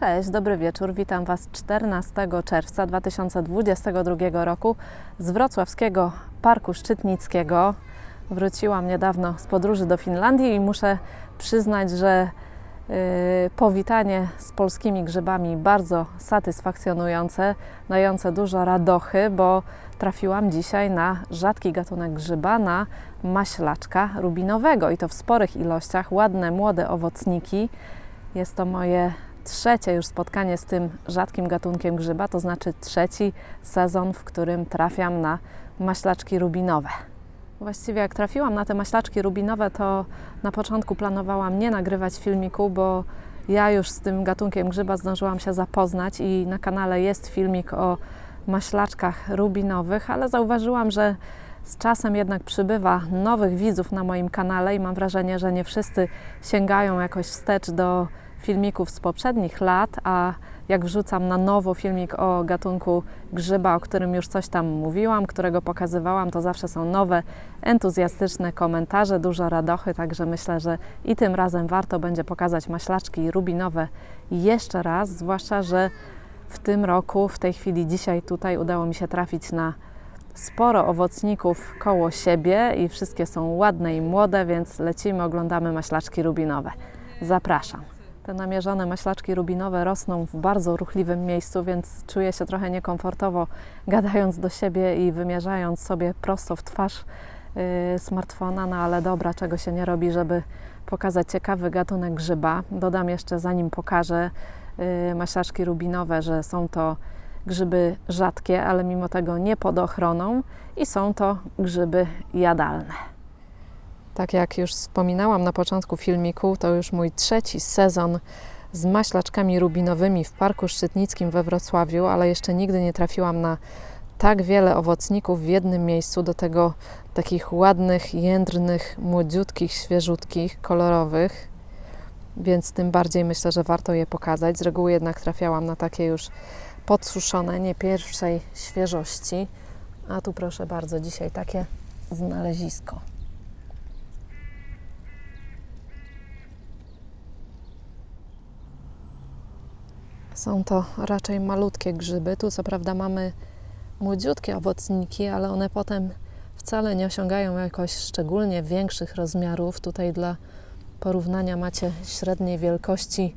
Cześć, dobry wieczór. Witam Was 14 czerwca 2022 roku z wrocławskiego Parku Szczytnickiego. Wróciłam niedawno z podróży do Finlandii i muszę przyznać, że yy, powitanie z polskimi grzybami bardzo satysfakcjonujące, dające dużo radochy, bo trafiłam dzisiaj na rzadki gatunek grzyba, na maślaczka rubinowego i to w sporych ilościach, ładne młode owocniki. Jest to moje trzecie już spotkanie z tym rzadkim gatunkiem grzyba, to znaczy trzeci sezon, w którym trafiam na maślaczki rubinowe. Właściwie jak trafiłam na te maślaczki rubinowe, to na początku planowałam nie nagrywać filmiku, bo ja już z tym gatunkiem grzyba zdążyłam się zapoznać i na kanale jest filmik o maślaczkach rubinowych, ale zauważyłam, że z czasem jednak przybywa nowych widzów na moim kanale i mam wrażenie, że nie wszyscy sięgają jakoś wstecz do filmików z poprzednich lat, a jak wrzucam na nowo filmik o gatunku grzyba, o którym już coś tam mówiłam, którego pokazywałam, to zawsze są nowe, entuzjastyczne komentarze, dużo radochy, także myślę, że i tym razem warto będzie pokazać maślaczki rubinowe jeszcze raz, zwłaszcza, że w tym roku, w tej chwili dzisiaj tutaj udało mi się trafić na sporo owocników koło siebie i wszystkie są ładne i młode, więc lecimy, oglądamy maślaczki rubinowe. Zapraszam. Te namierzone maślaczki rubinowe rosną w bardzo ruchliwym miejscu, więc czuję się trochę niekomfortowo gadając do siebie i wymierzając sobie prosto w twarz yy, smartfona, no ale dobra, czego się nie robi, żeby pokazać ciekawy gatunek grzyba. Dodam jeszcze, zanim pokażę yy, maślaczki rubinowe, że są to grzyby rzadkie, ale mimo tego nie pod ochroną i są to grzyby jadalne. Tak jak już wspominałam na początku filmiku, to już mój trzeci sezon z maślaczkami rubinowymi w Parku Szczytnickim we Wrocławiu, ale jeszcze nigdy nie trafiłam na tak wiele owocników w jednym miejscu, do tego takich ładnych, jędrnych, młodziutkich, świeżutkich, kolorowych, więc tym bardziej myślę, że warto je pokazać. Z reguły jednak trafiałam na takie już podsuszone, nie pierwszej świeżości, a tu proszę bardzo, dzisiaj takie znalezisko. Są to raczej malutkie grzyby. Tu co prawda mamy młodziutkie owocniki, ale one potem wcale nie osiągają jakoś szczególnie większych rozmiarów. Tutaj dla porównania macie średniej wielkości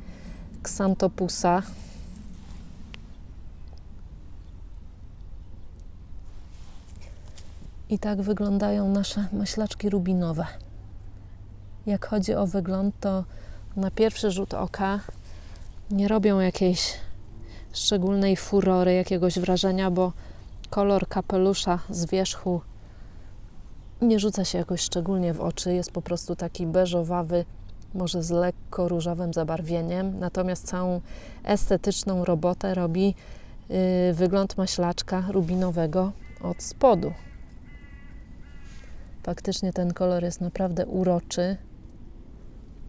ksantopusa. I tak wyglądają nasze maślaczki rubinowe. Jak chodzi o wygląd, to na pierwszy rzut oka nie robią jakiejś szczególnej furory, jakiegoś wrażenia, bo kolor kapelusza z wierzchu nie rzuca się jakoś szczególnie w oczy. Jest po prostu taki beżowawy, może z lekko różowym zabarwieniem. Natomiast całą estetyczną robotę robi yy, wygląd maślaczka rubinowego od spodu. Faktycznie ten kolor jest naprawdę uroczy,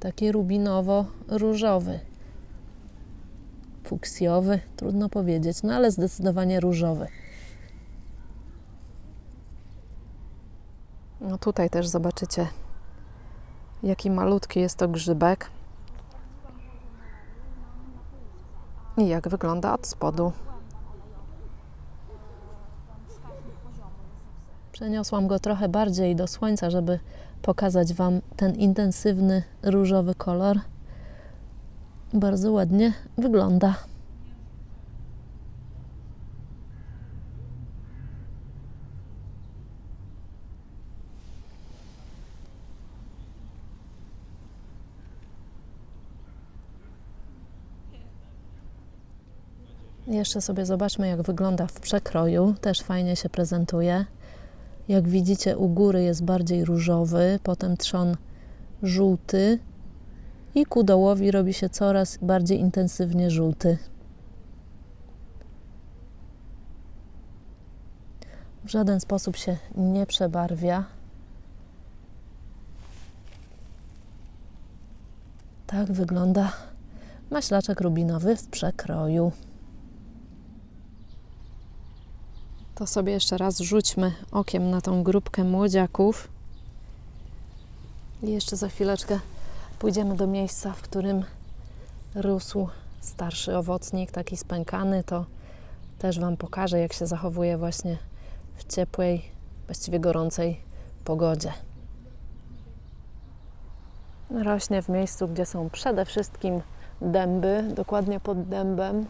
taki rubinowo-różowy fuksjowy, trudno powiedzieć, no ale zdecydowanie różowy. No tutaj też zobaczycie, jaki malutki jest to grzybek i jak wygląda od spodu. Przeniosłam go trochę bardziej do słońca, żeby pokazać Wam ten intensywny różowy kolor bardzo ładnie wygląda. Jeszcze sobie zobaczmy, jak wygląda w przekroju. Też fajnie się prezentuje. Jak widzicie, u góry jest bardziej różowy, potem trzon żółty, i ku dołowi robi się coraz bardziej intensywnie żółty. W żaden sposób się nie przebarwia. Tak wygląda maślaczek rubinowy w przekroju. To sobie jeszcze raz rzućmy okiem na tą grupkę młodziaków. I jeszcze za chwileczkę pójdziemy do miejsca, w którym rósł starszy owocnik, taki spękany, to też Wam pokażę, jak się zachowuje właśnie w ciepłej, właściwie gorącej pogodzie. Rośnie w miejscu, gdzie są przede wszystkim dęby, dokładnie pod dębem.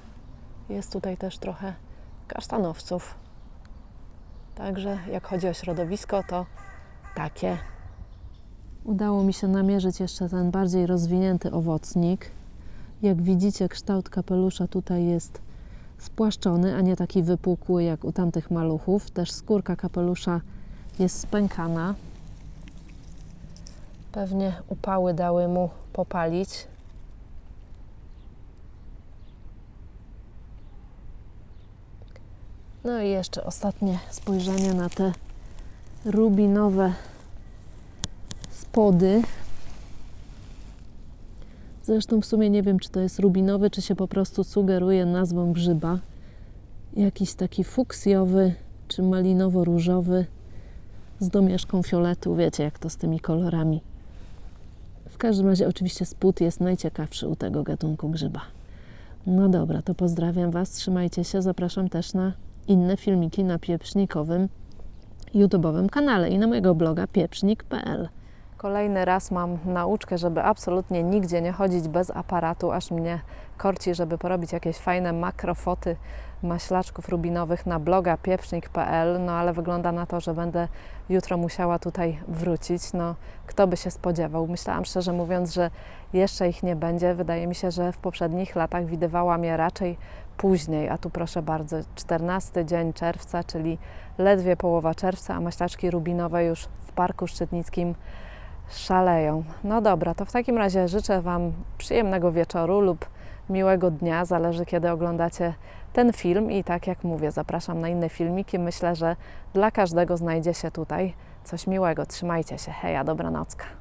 Jest tutaj też trochę kasztanowców. Także jak chodzi o środowisko, to takie. Udało mi się namierzyć jeszcze ten bardziej rozwinięty owocnik. Jak widzicie, kształt kapelusza tutaj jest spłaszczony, a nie taki wypukły jak u tamtych maluchów. Też skórka kapelusza jest spękana. Pewnie upały dały mu popalić. No i jeszcze ostatnie spojrzenie na te rubinowe spody. Zresztą w sumie nie wiem, czy to jest rubinowy, czy się po prostu sugeruje nazwą grzyba. Jakiś taki fuksjowy, czy malinowo-różowy z domieszką fioletu. Wiecie, jak to z tymi kolorami. W każdym razie oczywiście spód jest najciekawszy u tego gatunku grzyba. No dobra, to pozdrawiam Was, trzymajcie się, zapraszam też na inne filmiki na pieprznikowym YouTube'owym kanale i na mojego bloga pieprznik.pl. Kolejny raz mam nauczkę, żeby absolutnie nigdzie nie chodzić bez aparatu, aż mnie korci, żeby porobić jakieś fajne makrofoty maślaczków rubinowych na bloga pieprznik.pl, no ale wygląda na to, że będę jutro musiała tutaj wrócić. No, kto by się spodziewał? Myślałam szczerze mówiąc, że jeszcze ich nie będzie. Wydaje mi się, że w poprzednich latach widywałam je raczej później, a tu proszę bardzo, 14 dzień czerwca, czyli ledwie połowa czerwca, a maślaczki rubinowe już w Parku Szczytnickim szaleją. No dobra, to w takim razie życzę Wam przyjemnego wieczoru lub miłego dnia, zależy kiedy oglądacie ten film i tak jak mówię, zapraszam na inne filmiki. Myślę, że dla każdego znajdzie się tutaj coś miłego. Trzymajcie się. Heja, dobranocka.